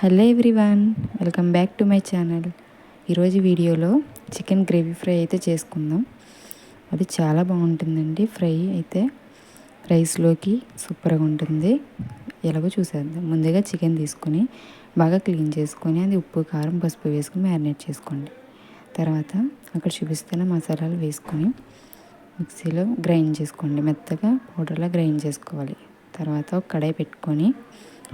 Hello everyone welcome back to my channel. ఈరోజు వీడియోలో chicken gravy fry అయితే చేసుకుందాం. అది చాలా బాగుంటుందండి ఫ్రై అయితే. రైస్లోకి సూపర్గా ఉంటుంది. ఎలాగో చూసేద్దాం. ముందుగా చికెన్ తీసుకొని బాగా క్లీన్ చేసుకొని అది ఉప్పు కారం పసుపు వేసుకొని మ్యారినేట్ చేసుకోండి. తర్వాత అక్కడ చూపిస్తున్న మసాలాలు వేసుకొని మిక్సీలో గ్రైండ్ చేసుకోండి. మెత్తగా పౌడర్లా గ్రైండ్ చేసుకోవాలి. తర్వాత ఒక కడాయి పెట్టుకొని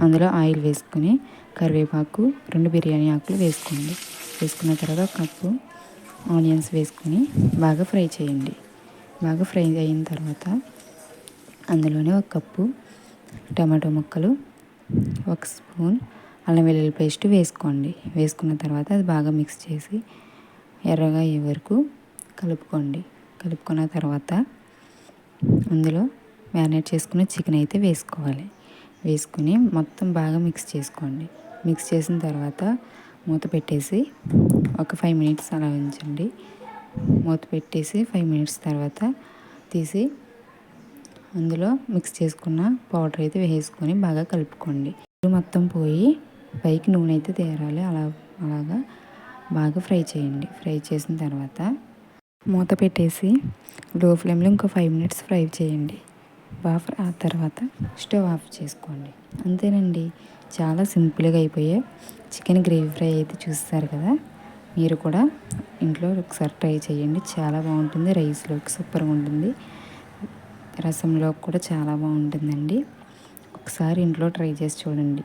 అందులో ఆయిల్ వేసుకొని కరివేపాకు రెండు బిర్యానీ ఆకులు వేసుకోండి. వేసుకున్న తర్వాత కప్పు ఆనియన్స్ వేసుకొని బాగా ఫ్రై చేయండి. బాగా ఫ్రై అయిన తర్వాత అందులోనే ఒక కప్పు టమాటో ముక్కలు ఒక స్పూన్ అల్లం వెల్లుల్లి పేస్ట్ వేసుకోండి. వేసుకున్న తర్వాత అది బాగా మిక్స్ చేసి ఎర్రగా అయ్యే వరకు కలుపుకోండి. కలుపుకున్న తర్వాత అందులో మ్యారినేట్ చేసుకున్న చికెన్ అయితే వేసుకోవాలి. వేసుకుని మొత్తం బాగా మిక్స్ చేసుకోండి. మిక్స్ చేసిన తర్వాత మూత పెట్టేసి ఒక ఫైవ్ మినిట్స్ అలా ఉంచండి. మూత పెట్టేసి ఫైవ్ మినిట్స్ తర్వాత తీసి అందులో మిక్స్ చేసుకున్న పౌడర్ అయితే వేసుకొని బాగా కలుపుకోండి. మొత్తం పోయి పైకి నూనె అయితే తేరాలి. అలా అలాగా బాగా ఫ్రై చేయండి. ఫ్రై చేసిన తర్వాత మూత పెట్టేసి లో ఫ్లేమ్లో ఇంకో ఫైవ్ మినిట్స్ ఫ్రై చేయండి. వాఫర్ ఆ తర్వాత స్టవ్ ఆఫ్ చేసుకోండి. అంతేనండి. చాలా సింపుల్గా అయిపోయే చికెన్ గ్రేవీ ఫ్రై అయితే చూస్తారు కదా. మీరు కూడా ఇంట్లో ఒకసారి ట్రై చేయండి. చాలా బాగుంటుంది. రైస్లోకి సూపర్గా ఉంటుంది. రసంలో కూడా చాలా బాగుంటుందండి. ఒకసారి ఇంట్లో ట్రై చేసి చూడండి.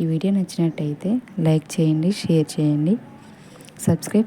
ఈ వీడియో నచ్చినట్టయితే లైక్ చేయండి షేర్ చేయండి. సబ్స్క్రైబ్